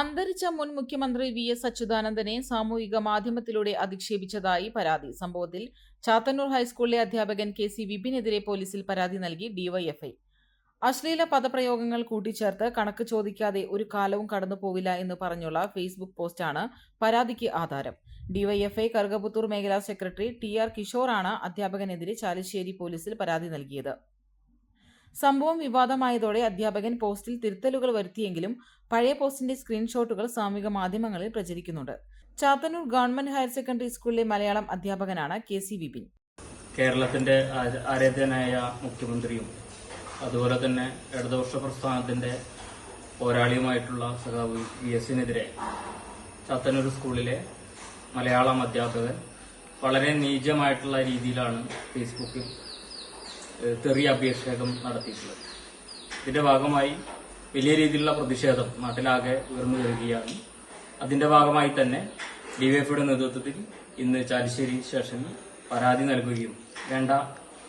അന്തരിച്ച മുൻ മുഖ്യമന്ത്രി വി എസ് അച്യുതാനന്ദനെ സാമൂഹിക മാധ്യമത്തിലൂടെ അധിക്ഷേപിച്ചതായി പരാതി. സംഭവത്തിൽ ചാത്തന്നൂർ ഹൈസ്കൂളിലെ അധ്യാപകൻ കെ സി വിപിനെതിരെ പോലീസിൽ പരാതി നൽകി ഡിവൈഎഫ്ഐ അശ്ലീല പദപ്രയോഗങ്ങൾ കൂട്ടിച്ചേർത്ത് കണക്ക് ചോദിക്കാതെ ഒരു കാലവും കടന്നു പോവില്ല എന്ന് പറഞ്ഞുള്ള ഫേസ്ബുക്ക് പോസ്റ്റാണ് പരാതിക്ക് ആധാരം. ഡിവൈഎഫ്ഐ കറുകപുത്തൂർ മേഖലാ സെക്രട്ടറി ടി ആർ കിഷോറാണ് അധ്യാപകനെതിരെ ചാലിശ്ശേരി പോലീസിൽ പരാതി നൽകിയത്. സംഭവം വിവാദമായതോടെ അധ്യാപകൻ പോസ്റ്റിൽ തിരുത്തലുകൾ വരുത്തിയെങ്കിലും പഴയ പോസ്റ്റിന്റെ സ്ക്രീൻഷോട്ടുകൾ സാമൂഹിക മാധ്യമങ്ങളിൽ പ്രചരിക്കുന്നുണ്ട്. ചാത്തന്നൂർ ഗവൺമെന്റ് ഹയർ സെക്കൻഡറി സ്കൂളിലെ മലയാളം അധ്യാപകനാണ് കെ സി വിപിൻ. കേരളത്തിന്റെ ആരാധ്യനായ മുഖ്യമന്ത്രിയും അതുപോലെ തന്നെ ഇടതുപക്ഷ പ്രസ്ഥാനത്തിന്റെ പോരാളിയുമായിട്ടുള്ള സഖാവ് വി എസിനെതിരെ ചത്തന്നൂർ സ്കൂളിലെ മലയാളം അധ്യാപകൻ വളരെ നീചമായിട്ടുള്ള രീതിയിലാണ് ഫേസ്ബുക്കിൽ തെറി അഭിഷേകം നടത്തിയിട്ടുള്ളത്. ഇതിന്റെ ഭാഗമായി വലിയ രീതിയിലുള്ള പ്രതിഷേധം നാട്ടിലാകെ ഉയർന്നു വരികയാണ്. അതിന്റെ ഭാഗമായി തന്നെ ഡിവൈഎഫ്ഐയുടെ നേതൃത്വത്തിൽ ഇന്ന് ചാലിശ്ശേരി സ്റ്റേഷനിൽ പരാതി നൽകുകയും വേണ്ട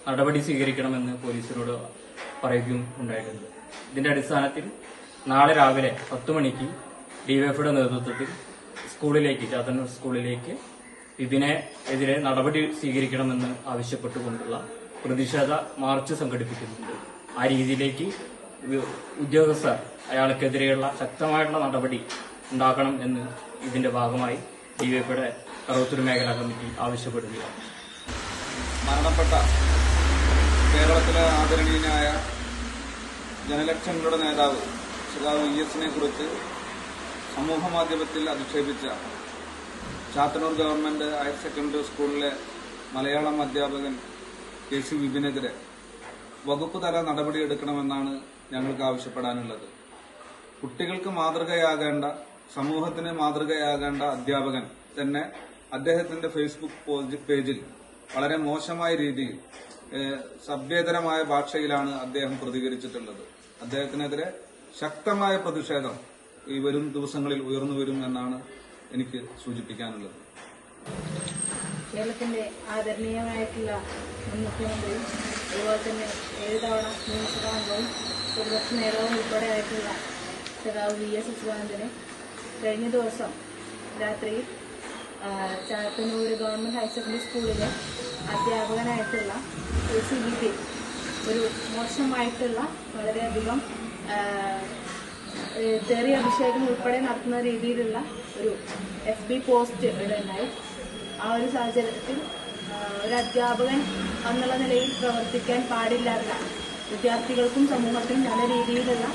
നടപടി സ്വീകരിക്കണമെന്ന് പോലീസിനോട് പറയുകയും ഉണ്ടായിട്ടുണ്ട്. ഇതിന്റെ അടിസ്ഥാനത്തിൽ നാളെ രാവിലെ പത്ത് മണിക്ക് ഡിവൈഎഫ്ഐയുടെ നേതൃത്വത്തിൽ സ്കൂളിലേക്ക് ചാത്തന്നൂർ സ്കൂളിലേക്ക് ഇതിനെതിരെ നടപടി സ്വീകരിക്കണമെന്ന് ആവശ്യപ്പെട്ടുകൊണ്ടുള്ള പ്രതിഷേധ മാർച്ച് സംഘടിപ്പിക്കുന്നുണ്ട്. ആ രീതിയിലേക്ക് ഉദ്യോഗസ്ഥർ അയാൾക്കെതിരെയുള്ള ശക്തമായിട്ടുള്ള നടപടി ഉണ്ടാക്കണം എന്ന് ഇതിന്റെ ഭാഗമായി ഡിവൈപിയുടെ കറുവത്തൂർ മേഖലാ കമ്മിറ്റി ആവശ്യപ്പെടുകയാണ്. മരണപ്പെട്ട കേരളത്തിലെ ആദരണീയനായ ജനലക്ഷങ്ങളുടെ നേതാവ് ശ്രീതാവ് വി എസിനെ കുറിച്ച് സമൂഹ മാധ്യമത്തിൽ അധിക്ഷേപിച്ച ചാത്തന്നൂർ ഗവൺമെന്റ് ഹയർ സെക്കൻഡറി സ്കൂളിലെ മലയാളം അധ്യാപകൻ കെ സി വിപിനെതിരെ വകുപ്പ് തല നടപടിയെടുക്കണമെന്നാണ് ഞങ്ങൾക്ക് ആവശ്യപ്പെടാനുള്ളത്. കുട്ടികൾക്ക് മാതൃകയാകേണ്ട സമൂഹത്തിന് മാതൃകയാകേണ്ട അധ്യാപകൻ തന്നെ അദ്ദേഹത്തിന്റെ ഫേസ്ബുക്ക് പേജിൽ വളരെ മോശമായ രീതിയിൽ സഭ്യേതരമായ ഭാഷയിലാണ് അദ്ദേഹം പ്രതികരിച്ചിട്ടുള്ളത്. അദ്ദേഹത്തിനെതിരെ ശക്തമായ പ്രതിഷേധം ഈ വരും ദിവസങ്ങളിൽ ഉയർന്നു വരും എന്നാണ് എനിക്ക് സൂചിപ്പിക്കാനുള്ളത്. കേരളത്തിന്റെ ആദരണീയമായിട്ടുള്ള മുൻ മുഖ്യമന്ത്രിയും അതുപോലെ തന്നെ ഏഴ് തവണ നിയമസഭാ അംഗവും പ്രതിപക്ഷ നേതാവും ഉൾപ്പെടെ ആയിട്ടുള്ള നേതാവ് വി എസ് അച്യുതാനന്ദനെ കഴിഞ്ഞ ദിവസം രാത്രി ആ, ചാത്തന്നൂർ ഗവൺമെന്റ് ഹയർ സെക്കൻഡറി സ്കൂളിലെ അധ്യാപകനായിട്ടുള്ള എ സി ബി പി ഒരു മോശമായിട്ടുള്ള വളരെയധികം തെറി അഭിഷേകം ഉൾപ്പെടെ നടത്തുന്ന രീതിയിലുള്ള ഒരു എഫ് ബി പോസ്റ്റ് ഇടുണ്ടായി ആ ഒരു സാഹചര്യത്തിൽ ഒരു അധ്യാപകൻ എന്നുള്ള നിലയിൽ പ്രവർത്തിക്കാൻ പാടില്ലാത്ത വിദ്യാർത്ഥികൾക്കും സമൂഹത്തിനും നല്ല രീതിയിലുള്ള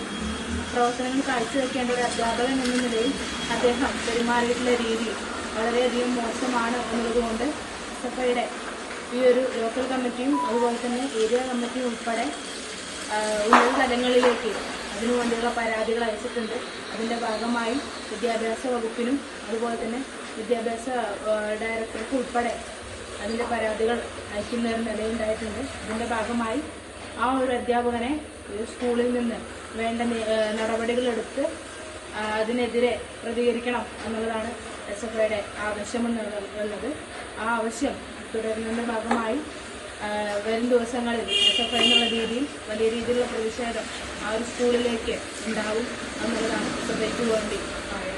പ്രവർത്തനങ്ങൾ കാഴ്ചവെക്കേണ്ട ഒരു അധ്യാപകൻ എന്ന നിലയിൽ അദ്ദേഹം പെരുമാറിയിട്ടുള്ള രീതി വളരെയധികം മോശമാണ് എന്നുള്ളതുകൊണ്ട് സഭയുടെ ഈ ഒരു ലോക്കൽ കമ്മിറ്റിയും അതുപോലെ തന്നെ ഏരിയ കമ്മിറ്റിയും ഉൾപ്പെടെ ഉന്നത തലങ്ങളിലേക്ക് അതിനു വേണ്ടിയുള്ള പരാതികൾ അയച്ചിട്ടുണ്ട്. അതിന്റെ ഭാഗമായി വിദ്യാഭ്യാസ വകുപ്പിനും അതുപോലെ തന്നെ വിദ്യാഭ്യാസ ഡയറക്ടർക്ക് ഉൾപ്പെടെ അതിന്റെ പരാതികൾ അയക്കുന്ന ഒരു നിലയുണ്ടായിട്ടുണ്ട്. ഇതിന്റെ ഭാഗമായി ആ ഒരു അധ്യാപകനെ സ്കൂളിൽ നിന്ന് വേണ്ട നടപടികളെടുത്ത് അതിനെതിരെ പ്രതികരിക്കണം എന്നുള്ളതാണ് എസ് എഫ് ഐയുടെ ആവശ്യമെന്നുള്ളത് ആ ആവശ്യം തുടരുന്നതിന്റെ ഭാഗമായി വരും ദിവസങ്ങളിൽ എസ് എഫ് ഐ എന്നുള്ള രീതിയിൽ വലിയ രീതിയിലുള്ള പ്രതിഷേധം ആ ഒരു സ്കൂളിലേക്ക് ഉണ്ടാവും എന്നുള്ളതാണ് സഭയ്ക്ക് വേണ്ടി പറയുന്നത്.